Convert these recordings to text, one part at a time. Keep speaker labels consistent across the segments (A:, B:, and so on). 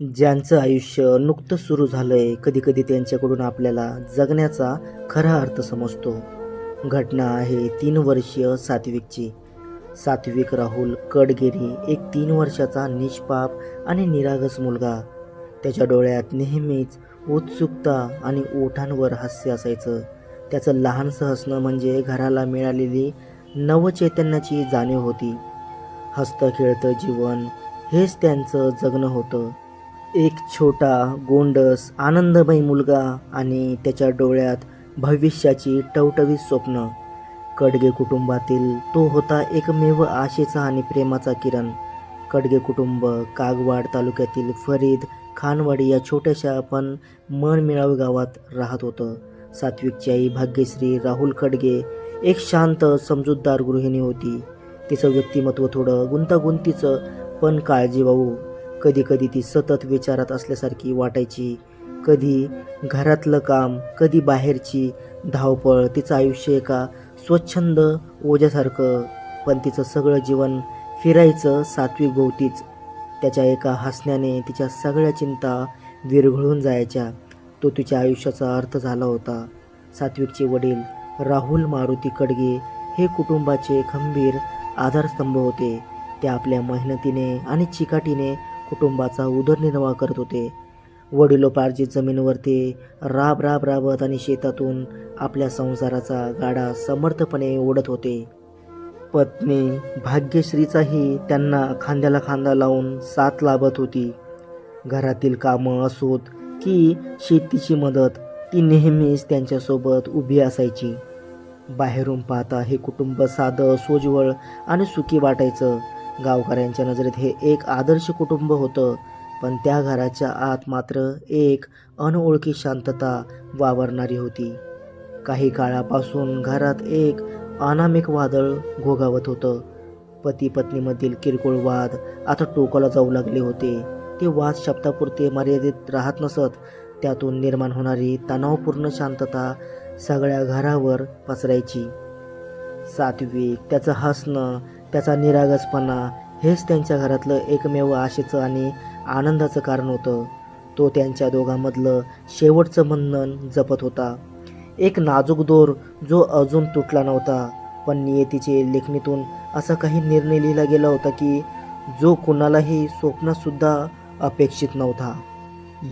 A: ज्यांचं आयुष्य नुकतं सुरू झालंय कधी कधी त्यांच्याकडून आपल्याला जगण्याचा खरा अर्थ समजतो. घटना आहे तीन वर्षीय सात्विकची. सात्विक राहुल कडगिरी एक तीन वर्षाचा निष्पाप आणि निरागस मुलगा. त्याच्या डोळ्यात नेहमीच उत्सुकता आणि ओठांवर हास्य असायचं. त्याचं लहानसं हसणं म्हणजे घराला मिळालेली नवचैतन्याची जाणीव होती. हसतं खेळतं जीवन हेच त्यांचं जगणं होतं. एक छोटा गोंडस आनंदमय मुलगा आणि त्याच्या डोळ्यात भविष्याची टवटवीत स्वप्न. कडगे कुटुंबातील तो होता एकमेव आशेचा आणि प्रेमाचा किरण. कडगे कुटुंब कागवाड तालुक्यातील फरीद खानवाडी या छोट्याशा पण मनमिळावू गावात राहत होतं. सात्विकची आई भाग्यश्री राहुल खडगे एक शांत समजूतदार गृहिणी होती. तिचं व्यक्तिमत्व थोडं गुंतागुंतीचं पण काळजीवाहू कधी कधी ती सतत विचारात असल्यासारखी वाटायची. कधी घरातलं काम कधी बाहेरची धावपळ तिचं आयुष्य एका स्वच्छंद ओझ्यासारखं. पण तिचं सगळं जीवन फिरायचं सात्विक भोवतीच. त्याच्या एका हसण्याने तिच्या सगळ्या चिंता विरघळून जायच्या. तो तिच्या आयुष्याचा अर्थ झाला होता. सात्विकचे वडील राहुल मारुती कडगे हे कुटुंबाचे खंबीर आधारस्तंभ होते. ते आपल्या मेहनतीने आणि चिकाटीने कुटुंबाचा उदरनिर्वाह करत होते. वडिलोपार्जित जमीनवरती ते राब राब राबत आणि शेतातून आपल्या संसाराचा गाडा समर्थपणे ओढत होते. पत्नी भाग्यश्रीचाही त्यांना खांद्याला खांदा लावून साथ लाभत होती. घरातील कामं असोत की शेतीची मदत ती नेहमीच त्यांच्यासोबत उभी असायची. बाहेरून पाहता हे कुटुंब साधं सोज्वळ आणि सुखी वाटायचं. गावकऱ्यांच्या नजरेत हे एक आदर्श कुटुंब होतं. पण त्या घराच्या आत मात्र एक अनओळखी शांतता वावरणारी होती. काही काळापासून घरात एक अनामिक वादळ घोगावत होतं. पती पत्नीमधील किरकोळ वाद आता टोकाला जाऊ लागले होते. ते वाद शब्दापुरते मर्यादित राहत नसत. त्यातून निर्माण होणारी तणावपूर्ण शांतता सगळ्या घरावर पसरायची. सात्विक त्याचं हसणं त्याचा निरागसपणा हेच त्यांच्या घरातलं एकमेव आशेचं आणि आनंदाचं कारण होतं. तो त्यांच्या दोघांमधलं शेवटचं बंधन जपत होता. एक नाजूक दोर जो अजून तुटला नव्हता पण नियतीचे लेखणीतून असा काही निर्णय लिहिला गेला होता की जो कुणालाही स्वप्नसुद्धा अपेक्षित नव्हता.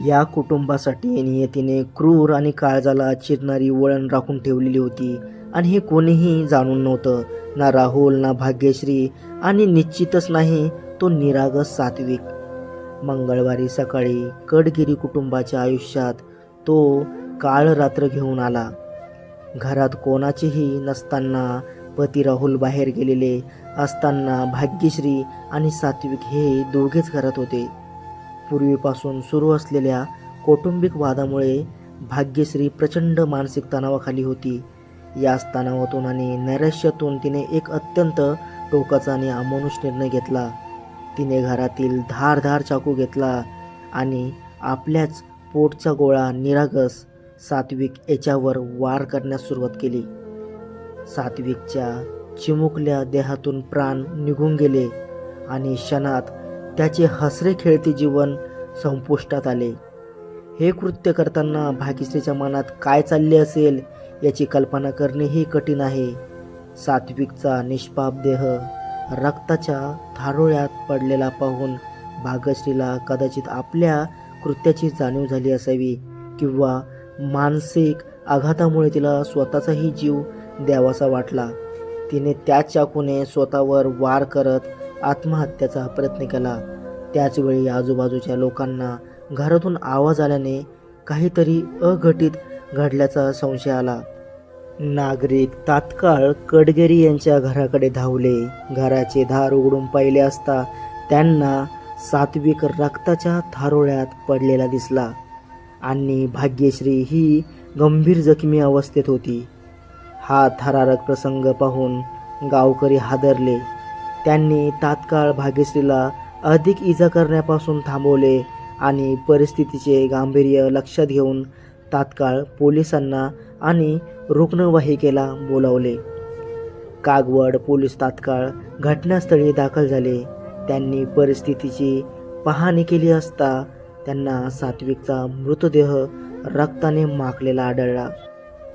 A: या कुटुंबासाठी नियतीने क्रूर आणि काळजाला चिरणारी वळण राखून ठेवलेली होती. आणि हे कोणीही जाणून नव्हतं. ना राहुल ना भाग्यश्री आणि निश्चितच नाही तो निरागस सात्विक. मंगळवारी सकाळी कडगिरी कुटुंबाच्या आयुष्यात तो काळ रात्र घेऊन आला. घरात कोणाचेही नसताना पती राहुल बाहेर गेलेले असताना भाग्यश्री आणि सात्विक हे दोघेच घरात होते. पूर्वीपासून सुरू असलेल्या कौटुंबिक वादामुळे भाग्यश्री प्रचंड मानसिक तणावाखाली होती. याच तणावातून आणि नैराश्यातून तिने एक अत्यंत टोकाचा आणि अमानुष निर्णय घेतला. तिने घरातील धारधार चाकू घेतला आणि आपल्याच पोटचा गोळा निरागस सात्विक याच्यावर वार करण्यास सुरुवात केली. सात्विकच्या चिमुकल्या देहातून प्राण निघून गेले आणि क्षणात त्याचे हसरे खेळते जीवन संपुष्टात आले. हे कृत्य करताना भाग्यश्रीच्या मनात काय चालले असेल याची कल्पना करणेही कठीण आहे. सात्विकचा निष्पाप देह रक्ताच्या थारोळ्यात पडलेला पाहून भागश्रीला कदाचित आपल्या कृत्याची जाणीव झाली असावी किंवा मानसिक आघातामुळे तिला स्वतःचाही जीव द्यावासा वाटला. तिने त्याच चाकूने स्वतःवर वार करत आत्महत्याचा प्रयत्न केला. त्याचवेळी आजूबाजूच्या लोकांना घरातून आवाज आल्याने काहीतरी अघटित घडल्याचा संशय आला. नागरिक तात्काळ कडगेरी यांच्या घराकडे धावले. घराचे दार उघडून पाहिले असता त्यांना सात्विक रक्ताच्या थारोळ्यात पडलेला दिसला. आणि भाग्यश्री ही गंभीर जखमी अवस्थेत होती. हा थरारक प्रसंग पाहून गावकरी हादरले. त्यांनी तात्काळ भाग्यश्रीला अधिक इजा करण्यापासून थांबवले आणि परिस्थितीचे गांभीर्य लक्षात घेऊन तात्काळ पोलिसांना आणि रुग्णवाहिकेला बोलावले. कागवड पोलीस तात्काळ घटनास्थळी दाखल झाले. त्यांनी परिस्थितीची पाहणी केली असता त्यांना सात्विकचा मृतदेह रक्ताने माखलेला आढळला.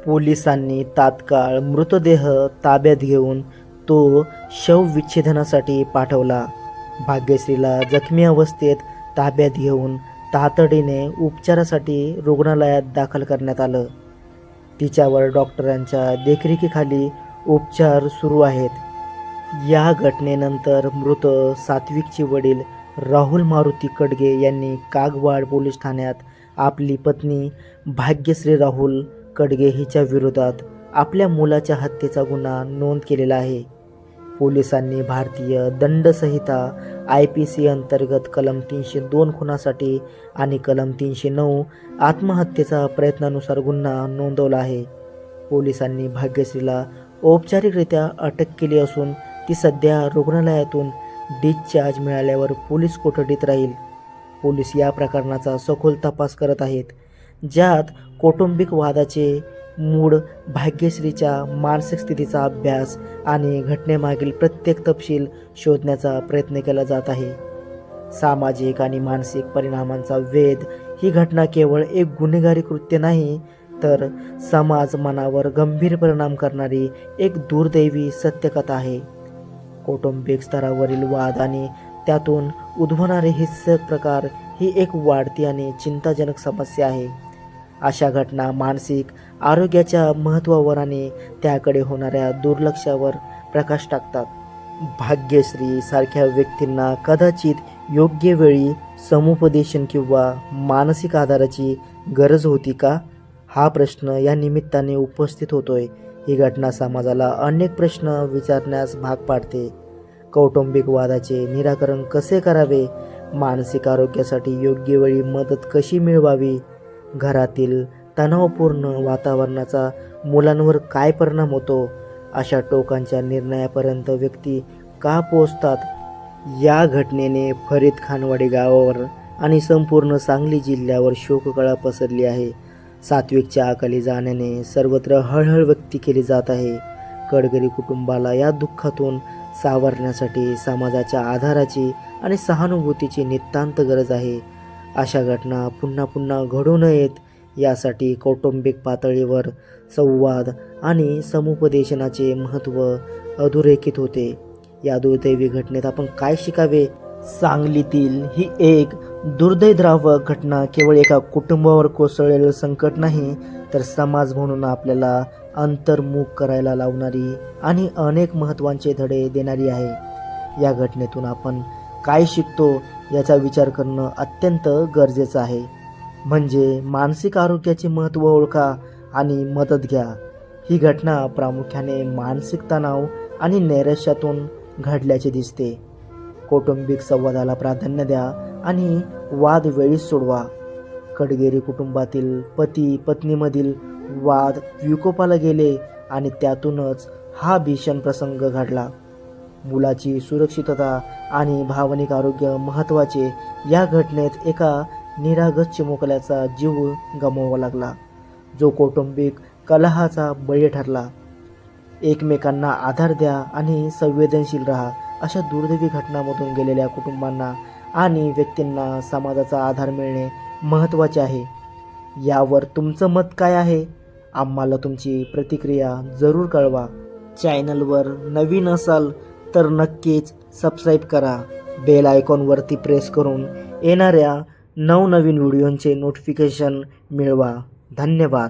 A: पोलिसांनी तात्काळ मृतदेह ताब्यात घेऊन तो शवविच्छेदनासाठी पाठवला. भाग्यश्रीला जखमी अवस्थेत ताब्यात घेऊन तातडीने उपचारासाठी रुग्णालयात दाखल करण्यात आलं. तिच्यावर डॉक्टरांच्या देखरेखीखाली उपचार सुरू आहेत. या घटनेनंतर मृत सात्विकचे वडील राहुल मारुती कडगे यांनी कागवाड पोलीस ठाण्यात आपली पत्नी भाग्यश्री राहुल कडगे हिच्या विरोधात आपल्या मुलाच्या हत्येचा गुन्हा नोंद केलेला आहे. पोलिसांनी भारतीय दंडसंहिता आय पी सी अंतर्गत कलम तीनशे दोन खुनासाठी आणि कलम तीनशे नऊ आत्महत्येचा प्रयत्नानुसार गुन्हा नोंदवला आहे. पोलिसांनी भाग्यश्रीला औपचारिकरित्या अटक केली असून ती सध्या रुग्णालयातून डिस्चार्ज मिळाल्यावर पोलीस कोठडीत राहील. पोलीस या प्रकरणाचा सखोल तपास करत आहेत ज्यात कौटुंबिक वादाचे मूळ भाग्यश्रीच्या मानसिक स्थितीचा अभ्यास आणि घटनेमागील प्रत्येक तपशील शोधण्याचा प्रयत्न केला जात आहे. सामाजिक आणि मानसिक परिणामांचा वेध ही घटना केवळ एक गुन्हेगारी कृत्य नाही तर समाज मनावर गंभीर परिणाम करणारी एक दुर्दैवी सत्यकथा आहे. कौटुंबिक स्तरावरील वाद आणि त्यातून उद्भवणारे हिंसक प्रकार ही एक वाढती आणि चिंताजनक समस्या आहे. अशा घटना मानसिक आरोग्याच्या महत्त्वावर आणि त्याकडे होणाऱ्या दुर्लक्षावर प्रकाश टाकतात. भाग्यश्री सारख्या व्यक्तींना कदाचित योग्य वेळी समुपदेशन किंवा मानसिक आधाराची गरज होती का? हा प्रश्न या निमित्ताने उपस्थित होतोय. ही घटना समाजाला अनेक प्रश्न विचारण्यास भाग पाडते. कौटुंबिक वादाचे निराकरण कसे करावे? मानसिक आरोग्यासाठी योग्य वेळी मदत कशी मिळवावी? घरातील तणावपूर्ण वातावरणाचा मुलांवर काय परिणाम होतो? अशा टोकांच्या निर्णयापर्यंत व्यक्ती का पोचतात या घटनेने फरीद खानवाडी गावावर आणि संपूर्ण सांगली जिल्ह्यावर शोककळा पसरली आहे. सात्विकच्या अकाली जाण्याने सर्वत्र हळहळ व्यक्त केली जात आहे. कडगरी कुटुंबाला या दुःखातून सावरण्यासाठी समाजाच्या आधाराची आणि सहानुभूतीची नितांत गरज आहे. अशा घटना पुन्हा पुन्हा घडू नयेत यासाठी कौटुंबिक पातळीवर संवाद आणि समुपदेशनाचे महत्त्व अधोरेखित होते. या दुर्दैवी घटनेत आपण काय शिकावे? सांगलीतील ही एक दुर्दैद्रावक घटना केवळ एका कुटुंबावर कोसळलेलं संकट नाही तर समाज म्हणून आपल्याला अंतर्मुख करायला लावणारी आणि अनेक महत्त्वाचे धडे देणारी आहे. या घटनेतून आपण काय शिकतो? याचा विचार करणं अत्यंत गरजेचं आहे. म्हणजे मानसिक आरोग्याचे महत्त्व ओळखा आणि मदत घ्या. ही घटना प्रामुख्याने मानसिक तणाव आणि नैराश्यातून घडल्याचे दिसते. कौटुंबिक संवादाला प्राधान्य द्या आणि वाद वेळीच सोडवा. कडगेरी कुटुंबातील पती पत्नीमधील वाद विकोपाला गेले आणि त्यातूनच हा भीषण प्रसंग घडला. मुलाची सुरक्षितता आणि भावनिक आरोग्य महत्त्वाचे या घटनेत एका निरागस चिमुकल्याचा जीव गमवावा लागला. जो कौटुंबिक कलहाचा बळी ठरला. एकमेकांना आधार द्या आणि संवेदनशील राहा अशा दुर्दैवी घटनांमधून गेलेल्या कुटुंबांना आणि व्यक्तींना समाजाचा आधार मिळणे महत्त्वाचे आहे. यावर तुमचं मत काय आहे? आम्हाला तुमची प्रतिक्रिया जरूर कळवा. चॅनलवर नवीन असाल तर नक्कीच सबस्क्राईब करा. बेल आयकॉनवरती प्रेस करून येणाऱ्या नवनवीन व्हिडिओंचे नोटिफिकेशन मिळवा. धन्यवाद.